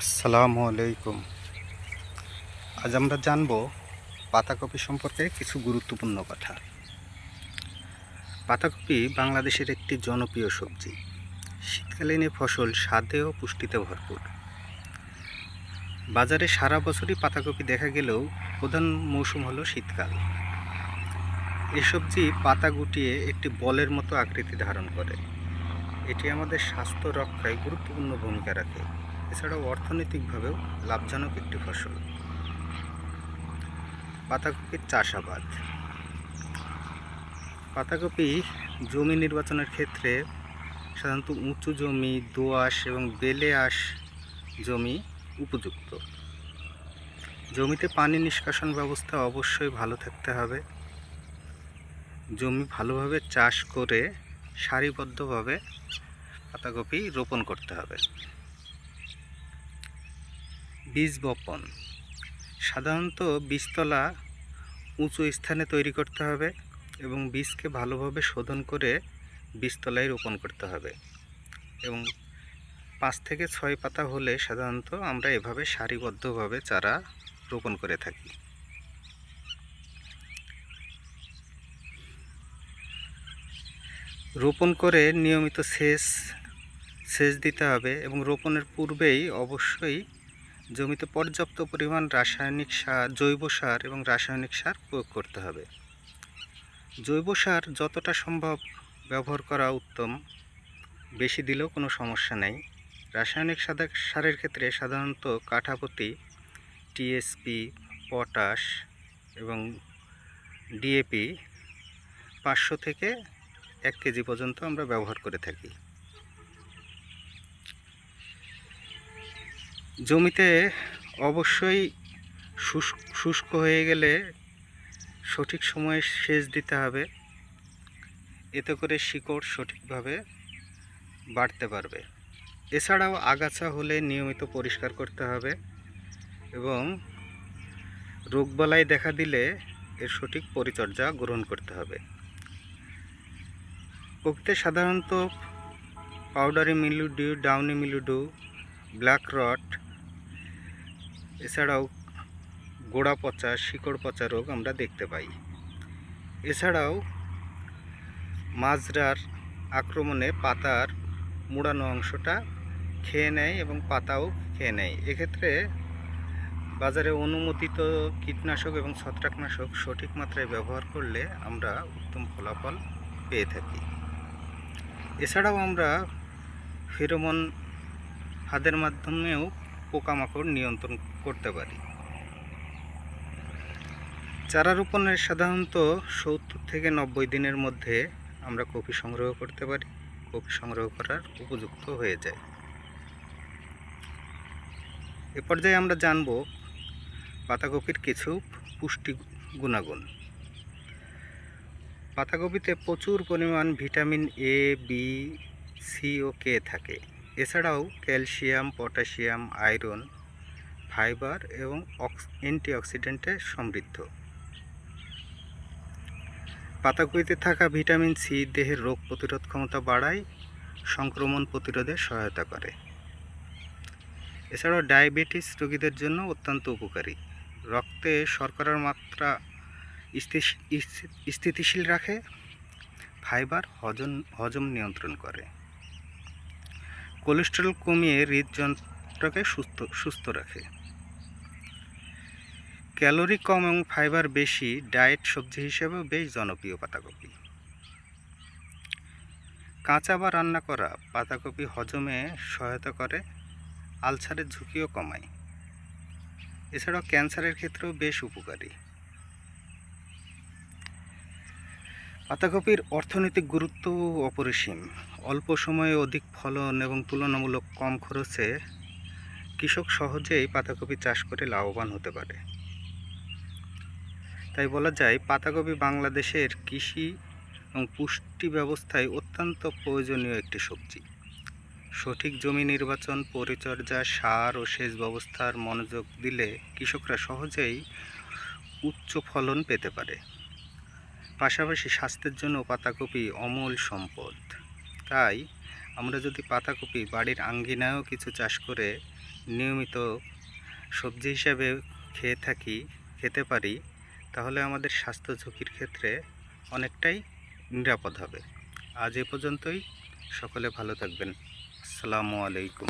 আসসালামু আলাইকুম। আজ আমরা জানব পাতাকপি সম্পর্কে কিছু গুরুত্বপূর্ণ কথা। পাতাকপি বাংলাদেশের একটি জনপ্রিয় সবজি। শীতকালীন ফসল স্বাদে ও পুষ্টিতে ভরপুর। বাজারে সারা বছরই পাতাকপি দেখা গেলেও প্রধান মৌসুম হলো শীতকাল। এই সবজি পাতা গুটিয়ে একটি বলের মতো আকৃতি ধারণ করে। এটি আমাদের স্বাস্থ্য রক্ষায় গুরুত্বপূর্ণ ভূমিকা রাখে। এছাড়াও অর্থনৈতিকভাবেও লাভজনক একটি ফসল। পাতাকপির চাষাবাদ। পাতাকপি জমি নির্বাচনের ক্ষেত্রে সাধারণত উঁচু জমি, দোআঁশ এবং বেলে আঁশ জমি উপযুক্ত। জমিতে পানি নিষ্কাশন ব্যবস্থা অবশ্যই ভালো থাকতে হবে। জমি ভালোভাবে চাষ করে সারিবদ্ধভাবে পাতাকপি রোপণ করতে হবে। বীজ বপন সাধারণত বীজতলা উঁচু স্থানে তৈরি করতে হবে এবং বীজকে ভালোভাবে শোধন করে বীজতলায় রোপণ করতে হবে। এবং পাঁচ থেকে ছয় পাতা হলে সাধারণত আমরা এভাবে সারিবদ্ধভাবে চারা রোপণ করে থাকি। রোপণ করে নিয়মিত সেচ সেচ দিতে হবে এবং রোপণের পূর্বেই অবশ্যই জমিতে পর্যাপ্ত পরিমাণ রাসায়নিক সার, জৈব সার এবং রাসায়নিক সার প্রয়োগ করতে হবে। জৈব সার যতটা সম্ভব ব্যবহার করা উত্তম, বেশি দিলেও কোনো সমস্যা নেই। রাসায়নিক সাদা- সারের ক্ষেত্রে সাধারণত কাঠাপতি, টিএসপি, পটাশ এবং ডিএপি পাঁচশো থেকে এক কেজি পর্যন্ত আমরা ব্যবহার করে থাকি। জমিতে অবশ্যই শুষ্ক হয়ে গেলে সঠিক সময়ে সেচ দিতে হবে। এতে করে শিকড় সঠিকভাবে বাড়তে পারবে। এছাড়াও আগাছা হলে নিয়মিত পরিষ্কার করতে হবে এবং রোগবালাই দেখা দিলে এর সঠিক পরিচর্যা গ্রহণ করতে হবে। প্রকৃতিতে সাধারণত powdery mildew downy mildew black rot এছাড়াও গোড়া পচা, শিকড় পচা রোগ আমরা দেখতে পাই। এছাড়াও মাজরার আক্রমণে পাতার মুড়ানো অংশটা খেয়ে নেয় এবং পাতাও খেয়ে নেয়। এক্ষেত্রে বাজারে অনুমোদিত কীটনাশক এবং ছত্রাকনাশক সঠিক মাত্রায় ব্যবহার করলে আমরা উত্তম ফলাফল পেয়ে থাকি। এছাড়াও আমরা ফেরোমন ফাঁদের মাধ্যমেও পোকামাকড় নিয়ন্ত্রণ করতে পারি। চারা রোপণের সাধারণত সত্তর থেকে নব্বই দিনের মধ্যে আমরা কপি সংগ্রহ করতে পারি। কপি সংগ্রহ করার উপযুক্ত হয়ে যায়। এ পর্যায়ে আমরা জানব পাতাকপির কিছু পুষ্টি গুণাগুণ। পাতাকপিতে প্রচুর পরিমাণ ভিটামিন এ বি সি ও কে থাকে। এছাড়াও ক্যালসিয়াম, পটাশিয়াম, আয়রন, ফাইবার এবং অ্যান্টিঅক্সিডেন্টে সমৃদ্ধ। পাতাকপিতে থাকা ভিটামিন সি দেহের রোগ প্রতিরোধ ক্ষমতা বাড়ায়, সংক্রমণ প্রতিরোধে সহায়তা করে। এছাড়াও ডায়াবেটিস রোগীদের জন্য অত্যন্ত উপকারী। রক্তে শর্করার মাত্রা স্থিতিশীল রাখে, ফাইবার হজম হজম নিয়ন্ত্রণ করে। কোলেস্টেরল কমিয়ে হৃদযন্ত্রকে সুস্থ সুস্থ রাখে। ক্যালোরি কম এবং ফাইবার বেশি ডায়েট সবজি হিসেবেও বেশ জনপ্রিয় পাতাকপি। কাঁচা বা রান্না করা পাতাকপি হজমে সহায়তা করে, আলসারের ঝুঁকিও কমায়। এছাড়াও ক্যান্সারের ক্ষেত্রেও বেশ উপকারী। পাতাকপির অর্থনৈতিক গুরুত্ব অপরিসীম। অল্প সময়ে অধিক ফলন এবং তুলনামূলক কম খরচে কৃষক সহজেই পাতাকপি চাষ করে লাভবান হতে পারে। তাই বলা যায়, পাতাকপি বাংলাদেশের কৃষি এবং পুষ্টি ব্যবস্থায় অত্যন্ত প্রয়োজনীয় একটি সবজি। সঠিক জমি নির্বাচন, পরিচর্যা, সার ও সেচ ব্যবস্থার মনোযোগ দিলে কৃষকরা সহজেই উচ্চ ফলন পেতে পারে। পাশাপাশি স্বাস্থ্যের জন্য পাতাকপি অমূল সম্পদ। তাই আমরা যদি পাতাকপি, বাড়ির আঙ্গিনায়ও কিছু চাষ করে নিয়মিত সবজি হিসাবে খেয়ে থাকি, খেতে পারি, তাহলে আমাদের স্বাস্থ্য ঝুঁকির ক্ষেত্রে অনেকটাই নিরাপদ হবে। আজ এ পর্যন্তই। সকলে ভালো থাকবেন। আসসালামু আলাইকুম।